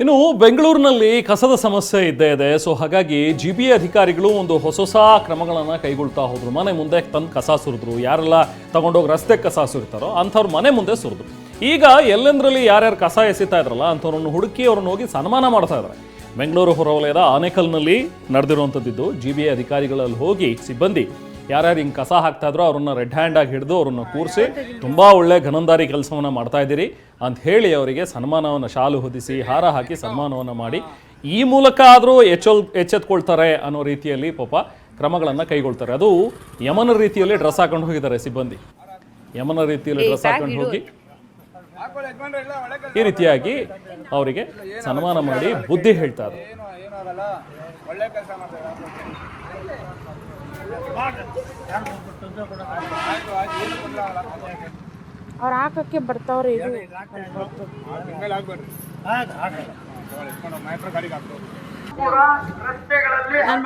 ಇನ್ನು ಬೆಂಗಳೂರಿನಲ್ಲಿ ಕಸದ ಸಮಸ್ಯೆ ಇದ್ದೇ ಇದೆ. ಸೊ ಹಾಗಾಗಿ ಜಿ ಬಿ ಅಧಿಕಾರಿಗಳು ಒಂದು ಹೊಸ ಹೊಸ ಕ್ರಮಗಳನ್ನು ಕೈಗೊಳ್ತಾ ಹೋದ್ರು. ಮನೆ ಮುಂದೆ ತಂದು ಕಸ ಸುರಿದ್ರು. ಯಾರೆಲ್ಲ ತಗೊಂಡೋಗಿ ರಸ್ತೆ ಕಸ ಸುರಿತಾರೋ ಅಂಥವ್ರ ಮನೆ ಮುಂದೆ ಸುರಿದ್ರು. ಈಗ ಎಲ್ಲೆಂದ್ರಲ್ಲಿ ಯಾರ್ಯಾರು ಕಸ ಎಸಿತಾ ಇದ್ರಲ್ಲ, ಅಂಥವ್ರನ್ನು ಹುಡುಕಿ ಅವ್ರನ್ನ ಹೋಗಿ ಸನ್ಮಾನ ಮಾಡ್ತಾ ಇದ್ದಾರೆ ಬೆಂಗಳೂರು ಹೊರವಲಯದ ಆನೇಕಲ್ನಲ್ಲಿ ನಡೆದಿರುವಂಥದ್ದಿದ್ದು ಜಿ ಬಿ ಅಧಿಕಾರಿಗಳಲ್ಲಿ ಹೋಗಿ ಸಿಬ್ಬಂದಿ ಯಾರ್ಯಾರು ಹಿಂಗೆ ಕಸ ಹಾಕ್ತಾ ಇದ್ರೋ ಅವ್ರನ್ನ ರೆಡ್ ಹ್ಯಾಂಡ್ ಆಗಿ ಹಿಡಿದು ಅವ್ರನ್ನ ಕೂರಿಸಿ ತುಂಬಾ ಒಳ್ಳೆ ಘನಂದಾರಿ ಕೆಲಸವನ್ನ ಮಾಡ್ತಾ ಇದ್ದೀರಿ ಅಂತ ಹೇಳಿ ಅವರಿಗೆ ಸನ್ಮಾನವನ್ನು ಶಾಲು ಹೊದಿಸಿ ಹಾರ ಹಾಕಿ ಸನ್ಮಾನವನ್ನು ಮಾಡಿ ಈ ಮೂಲಕ ಆದರೂ ಎಚ್ಚೊಲ್ ಎಚ್ಚೆತ್ಕೊಳ್ತಾರೆ ಅನ್ನೋ ರೀತಿಯಲ್ಲಿ ಪಾಪ ಕ್ರಮಗಳನ್ನು ಕೈಗೊಳ್ತಾರೆ. ಅದು ಯಮನ ರೀತಿಯಲ್ಲಿ ಡ್ರೆಸ್ ಹಾಕೊಂಡು ಹೋಗಿದ್ದಾರೆ ಸಿಬ್ಬಂದಿ. ಯಮನ ರೀತಿಯಲ್ಲಿ ಡ್ರೆಸ್ ಹಾಕೊಂಡು ಹೋಗಿ ಈ ರೀತಿಯಾಗಿ ಅವರಿಗೆ ಸನ್ಮಾನ ಮಾಡಿ ಬುದ್ಧಿ ಹೇಳ್ತಾ ಇದ್ದಾರೆ. ಅವ್ರು ಹಾಕಕ್ಕೆ ಬರ್ತಾವ್ರಿ ಇದು ಮೇಲೆ ಆಗ್ಬೇಡ್ರಿ ತಗೊಳ್ಳಿ, ಇಟ್ಕೊಂಡು ಹೋಗಿ, ಮನೆ ಹತ್ರ ಗಾಡಿಗೆ ಹಾಕ್ಬೋದು ನಾನು